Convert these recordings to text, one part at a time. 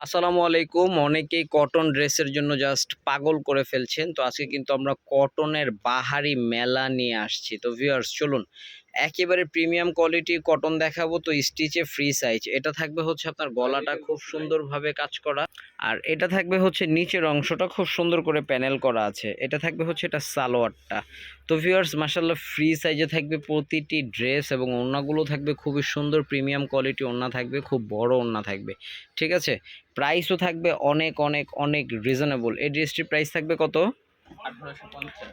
আসসালামু আলাইকুম। অনেকেই কটন ড্রেসের জন্য জাস্ট পাগল করে ফেলছেন। তো আজকে কিন্তু আমরা কটনের বাহারি মেলা নিয়ে আসছি। তো ভিউয়ার্স চলুন। একেবারে প্রিমিয়াম কোয়ালিটি কটন দেখাবো তো স্টিচে ফ্রি সাইজ এটা থাকবে হচ্ছে আপনার গলাটা খুব সুন্দরভাবে কাজ করা। আর এটা থাকবে হচ্ছে নিচের অংশটা খুব সুন্দর করে প্যানেল করা আছে। এটা থাকবে হচ্ছে এটা সালোয়ারটা। তো ভিউয়ার্স মাসাল্লাহ ফ্রি সাইজে থাকবে প্রতিটি ড্রেস এবং ওড়নাগুলো থাকবে খুবই সুন্দর প্রিমিয়াম কোয়ালিটি ওড়না থাকবে খুব বড় ওড়না থাকবে। ঠিক আছে? প্রাইসও থাকবে অনেক অনেক অনেক রিজনেবল এই ড্রেসটির প্রাইস থাকবে কত?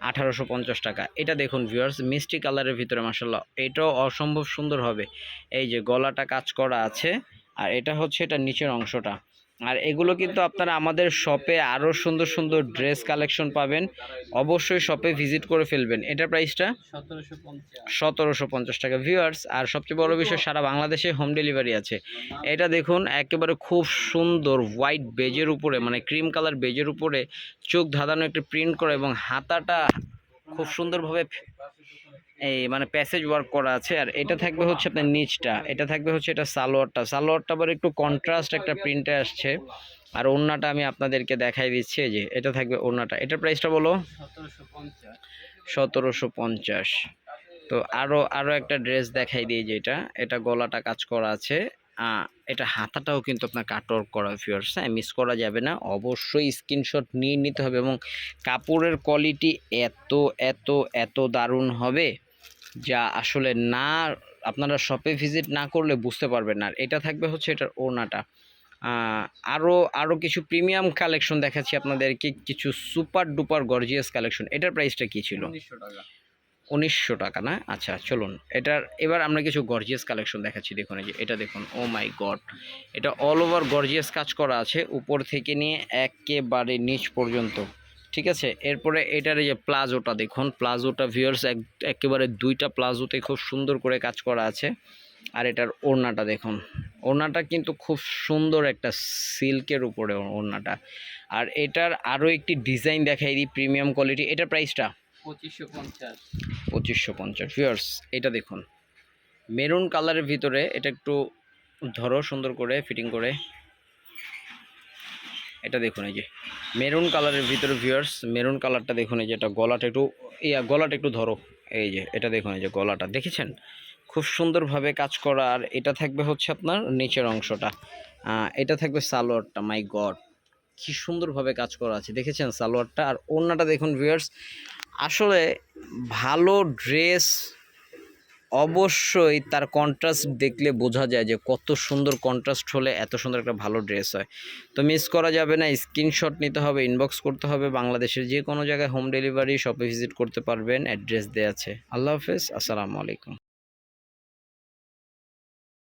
আঠারোশো পঞ্চাশ। টাকা। এটা দেখুন ভিউয়ার্স মিষ্টি কালারের ভিতরে মাসাল্লাহ এটাও অসম্ভব সুন্দর হবে। এই যে গলাটা কাজ করা আছে, আর এটা হচ্ছে, এটা নিচের অংশটা। আর এগুলো কিন্তু আপনারা আমাদের শপে আরও সুন্দর সুন্দর ড্রেস কালেকশন পাবেন। অবশ্যই শপে ভিজিট করে ফেলবেন। এটার প্রাইসটা সতেরোশো পঞ্চাশ। টাকা। ভিউয়ার্স আর সবচেয়ে বড় বিষয়, সারা বাংলাদেশে হোম ডেলিভারি আছে। এটা দেখুন, একেবারে খুব সুন্দর হোয়াইট বেজের উপরে মানে ক্রিম কালার বেজের উপরে চোখ ধাঁধানো একটা প্রিন্ট করা এবং হাতাটা খুব সুন্দরভাবে এই মানে প্যাসেজ ওয়ার্ক করা আছে, আর এটা থাকবে হচ্ছে আপনার নিচটা, এটা থাকবে হচ্ছে এটা সালোয়ারটা সালোয়ারটা আবার একটু কন্ট্রাস্ট একটা প্রিন্টে আসছে, আর ওড়নাটা আমি আপনাদেরকে দেখাই দিচ্ছি যে এটা থাকবে ওড়নাটা, এটার প্রাইসটা বলো? সতেরোশো পঞ্চাশ। তো আরও আরও একটা ড্রেস দেখাই দিই যে এটা এটা গলাটা কাজ করা আছে এটা হাতাটাও কিন্তু আপনার কাটওয়ার্ক করা ফিয়ার্স হ্যাঁ মিস করা যাবে না, অবশ্যই স্ক্রিনশট নিয়ে নিতে হবে এবং কাপড়ের কোয়ালিটি এত এত এত দারুণ হবে। যা আসলে না আপনারা শপে ভিজিট না করলে বুঝতে পারবেন না। আর এটা থাকবে হচ্ছে এটার ওড়নাটা। আরও আরও কিছু প্রিমিয়াম কালেকশন দেখাচ্ছি আপনাদেরকে। কিছু সুপার ডুপার গর্জিয়াস কালেকশন এটার প্রাইসটা কী ছিল? উনিশশো টাকা। না? আচ্ছা চলুন। এটার এবার আমরা কিছু গর্জিয়াস কালেকশন দেখাচ্ছি। দেখুন এই যে এটা দেখুন ও মাই গড এটা অল ওভার গর্জিয়াস কাজ করা আছে। উপর থেকে নিয়ে একেবারে নিচ পর্যন্ত। ঠিক আছে? এরপরে এটার এই যে প্লাজোটা দেখুন প্লাজোটা ভিউয়ার্স এক একেবারে দুইটা প্লাজোতে খুব সুন্দর করে কাজ করা আছে। আর এটার ওড়নাটা দেখুন ওড়নাটা কিন্তু খুব সুন্দর একটা সিল্কের উপরে ওড়নাটা। আর এটার আরও একটি ডিজাইন দেখাই দিই প্রিমিয়াম কোয়ালিটি এটার প্রাইসটা? পঁচিশশো পঞ্চাশ। পঁচিশশো পঞ্চাশ। ভিউয়ার্স এটা দেখুন মেরুন কালারের ভিতরে এটা একটু ধরো সুন্দর করে ফিটিং করে। এটা দেখুন এই যে, মেরুন কালারের ভিতরে ভিউয়ার্স মেরুন কালারটা দেখুন এই যে, এটা গলাটা একটু, ইয়া, গলাটা একটু ধরো। এই যে, এটা দেখুন এই যে, গলাটা। দেখেছেন? খুব সুন্দরভাবে কাজ করা, আর এটা থাকবে হচ্ছে আপনার নিচের অংশটা। এটা থাকবে সালোয়ারটা মাই গড কি সুন্দরভাবে কাজ করা আছে। দেখেছেন সালোয়ারটা? আর ওড়নাটা দেখুন ভিউয়ার্স আসলে ভালো ড্রেস অবশ্যই তার কন্ট্রাস্ট দেখলে বোঝা যায় যে কত সুন্দর কন্ট্রাস্ট হলে এত সুন্দর একটা ভালো ড্রেস হয়। তো মিস করা যাবে না স্ক্রিনশট নিতে হবে ইনবক্স করতে হবে, বাংলাদেশের যে কোনো জায়গায় হোম ডেলিভারি শপে ভিজিট করতে পারবেন অ্যাড্রেস দেওয়া আছে। আল্লাহ হাফেজ, আসসালামু আলাইকুম।